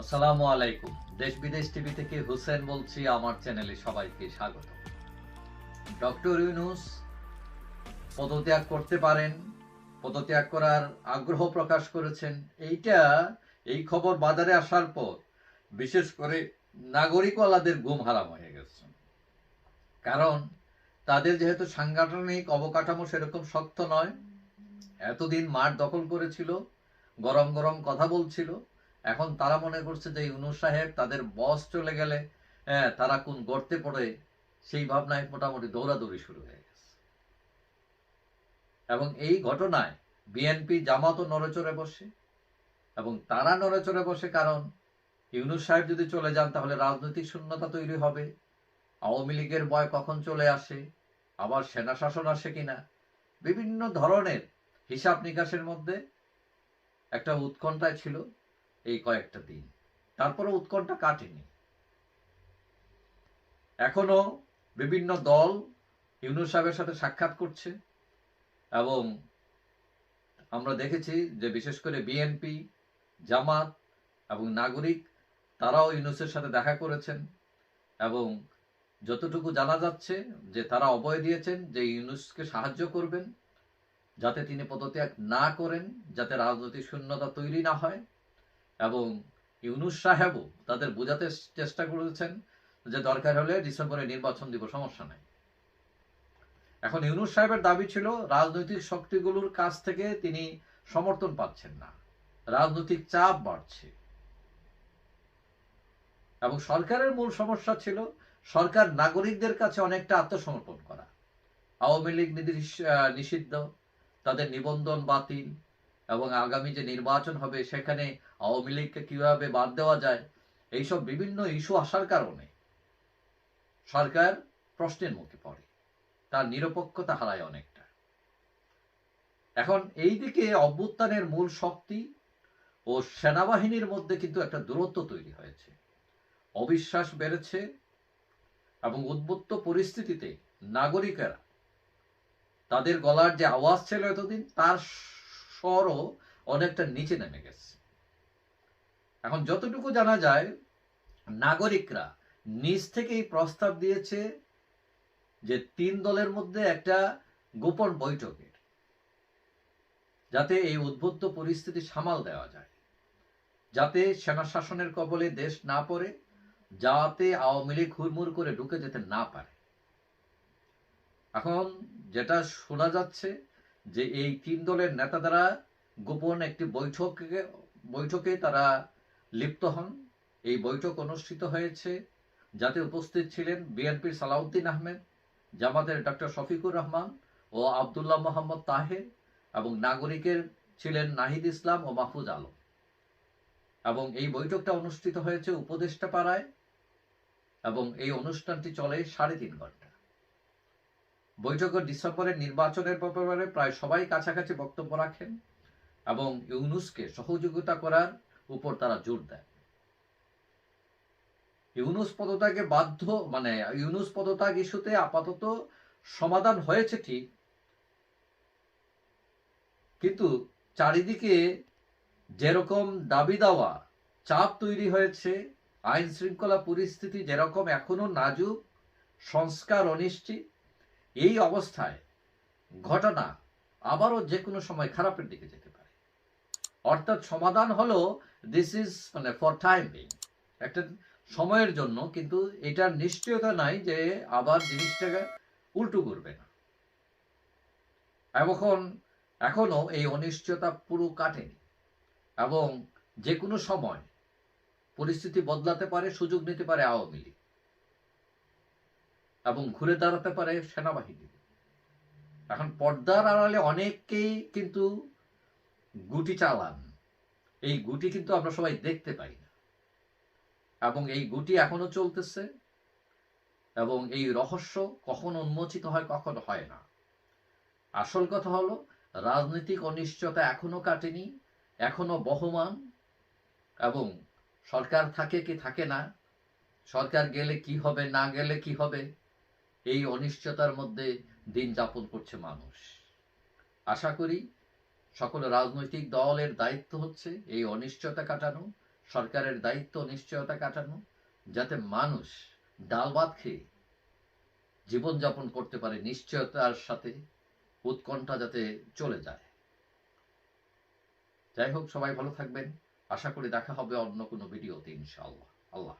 আসসালামু আলাইকুম। দেশ বিদেশ টিভি থেকে হুসেন বলছি, আমার চ্যানেলে সবাইকে স্বাগত। ডক্টর ইউনুস পদত্যাগ করতে পারেন, পদত্যাগ করার আগ্রহ প্রকাশ করেছেন। এইটা, এই খবর বাজারে আসার পর বিশেষ করে নাগরিকওয়ালাদের ঘুম হারাম হয়ে গেছে। কারণ তাদের যেহেতু সাংগঠনিক অবকাঠামো সেরকম শক্ত নয়, এতদিন মাঠ দখল করেছিল, গরম গরম কথা বলছিল এখন তারা মনে করছে যে ইউনুস সাহেব তাদের বস চলে গেলে হ্যাঁ তারা কোন গর্তে পড়ে সেই ভাবনায় মোটামুটি দৌড়াদৌড়ি শুরু হয়ে গেছে। এবং এই ঘটনায় বিএনপি জামাতও নড়েচড়ে বসে, এবং তারা নড়েচড়ে বসে কারণ ইউনুস সাহেব যদি চলে যান তাহলে রাজনৈতিক শূন্যতা তৈরি হবে, আওয়ামী লীগের বয় কখন চলে আসে, আবার সেনা শাসন আসে কিনা, বিভিন্ন ধরনের হিসাব নিকাশের মধ্যে একটা উৎকণ্ঠায় ছিল। এই কয়েকটা দিন। তারপরে উৎকণ্ঠা কাটেনি। এখনও বিভিন্ন দল ইউনুস সাহেবের সাথে সাক্ষাৎ করছে এবং আমরা দেখেছি যে বিশেষ করে বিএনপি জামাত এবং নাগরিক, তারাও ইউনুসের সাথে দেখা করেছেন এবং যতটুকু জানা যাচ্ছে যে তারা অভয় দিয়েছেন যে ইউনুসকে সাহায্য করবেন, যাতে তিনি পদত্যাগ না করেন, যাতে রাজনৈতিক শূন্যতা তৈরি না হয়। এবং ইউনুস সাহেবও তাদের বোঝাতে চেষ্টা করেছেন যে দরকার হলে ডিসেম্বরে নির্বাচন দিব, সমস্যা নাই। এখন ইউনুস সাহেবের দাবি ছিল রাজনৈতিক শক্তিগুলোর কাছ থেকে তিনি সমর্থন পাচ্ছেন না। রাজনৈতিক চাপ বাড়ছে। এবং সরকারের মূল সমস্যা ছিল সরকার নাগরিকদের কাছে অনেকটা আত্মসমর্পণ করা। আওয়ামী লীগ নিষিদ্ধ, তাদের নিবন্ধন বাতিল এবং আগামী যে নির্বাচন হবে, সেখানে আওয়ামী লীগকে কীভাবে বাদ দেওয়া যায়, এইসব বিভিন্ন ইস্যু আসার কারণে সরকার প্রশ্নের মুখে পড়ে। তার নিরপেক্ষতা হারায় অনেকটা। এখন এই দিকে অভ্যুত্থানের মূল শক্তি ও সেনাবাহিনীর মধ্যে কিন্তু একটা দূরত্ব তৈরি হয়েছে। অবিশ্বাস বেড়েছে এবং উদ্বুত্ত পরিস্থিতিতে নাগরিকেরা তাদের গলার যে আওয়াজ ছিল এতদিন, তার স্বরও অনেকটা নিচে নেমে গেছে। এখন যতটুকু জানা যায়, নাগরিকরা নিজ থেকেই প্রস্তাব দিয়েছে যে তিন দলের মধ্যে একটা গোপন বৈঠকের, যাতে এই উদ্বুদ্ধ পরিস্থিতি সামাল দেওয়া যায়, যাতে সেনা শাসনের কবলে দেশ না পড়ে, যাতে আওয়ামী লীগ হুড়মুড় করে ঢুকে যেতে না পারে। এখন যেটা শোনা যাচ্ছে যে এই তিন দলের নেতা দ্বারা গোপন একটি বৈঠকে বৈঠকে তারা লিপ্ত হন। এই বৈঠক অনুষ্ঠিত হয়েছে। যাতে উপস্থিত ছিলেন বিএনপির সালাউদ্দিন আহমেদ, জামাতের ডক্টর শফিকুর রহমান ও আবদুল্লাহ মোহাম্মদ তাহের এবং নাগরিকের ছিলেন নাহিদ ইসলাম ও মাহফুজ আলম। এবং এই বৈঠকটা অনুষ্ঠিত হয়েছে উপদেষ্টা পাড়ায় এবং এই অনুষ্ঠানটি চলে সাড়ে তিন ঘণ্টা। বৈঠকের ডিসেম্বরের নির্বাচনের ব্যাপারে প্রায় সবাই কাছাকাছি বক্তব্য রাখেন এবং ইউনুসকে সহযোগিতা করার উপর তারা জোর দেয় ইউনুস পদত্যাগে বাধ্য মানে ইউনুস পদত্যাগ ইস্যুতে আপাতত সমাধান হয়েছে ঠিক, কিন্তু চারিদিকে যেরকম দাবি দেওয়া চাপ তৈরি হয়েছে আইন শৃঙ্খলা পরিস্থিতি যেরকম এখনও নাজুক, সংস্কার অনিশ্চিত এই অবস্থায় ঘটনা আবারও যে কোনো সময় খারাপের দিকে যেতে পারে। অর্থাৎ সমাধান হলো দিস ইজ মানে ফর টাইম বিং একটা সময়ের জন্য কিন্তু এটার নিশ্চয়তা নাই যে আবার জিনিসটাকে উল্টো করবে না। এখন এখনও এই অনিশ্চয়তা পুরো কাটেনি এবং যে কোনো সময় পরিস্থিতি বদলাতে পারে, সুযোগ নিতে পারে আওয়ামী লীগ। এবং ঘুরে দাঁড়াতে পারে সেনাবাহিনী। এখন পর্দার আড়ালে অনেককেই কিন্তু গুটি চালান। এই গুটি কিন্তু আমরা সবাই দেখতে পাই না। এবং এই গুটি এখনও চলতেছে এবং এই রহস্য কখন উন্মোচিত হয়, কখন হয় না। আসল কথা হলো, রাজনৈতিক অনিশ্চয়তা এখনও কাটেনি, এখনও বহমান এবং সরকার থাকে কি থাকে না, সরকার গেলে কি হবে, না গেলে কি হবে এই অনিশ্চয়তার মধ্যে দিন যাপন করছে মানুষ। আশা করি সকল রাজনৈতিক দলের দায়িত্ব হচ্ছে এই অনিশ্চয়তা কাটানো, সরকারের দায়িত্ব অনিশ্চয়তা কাটানো, যাতে মানুষ ডাল ভাত খেয়ে জীবনযাপন করতে পারে নিশ্চয়তার সাথে, উৎকণ্ঠা যাতে চলে যায়। যাই হোক, সবাই ভালো থাকবেন। আশা করি দেখা হবে অন্য কোনো ভিডিওতে ইনশাআল্লাহ। আল্লাহ।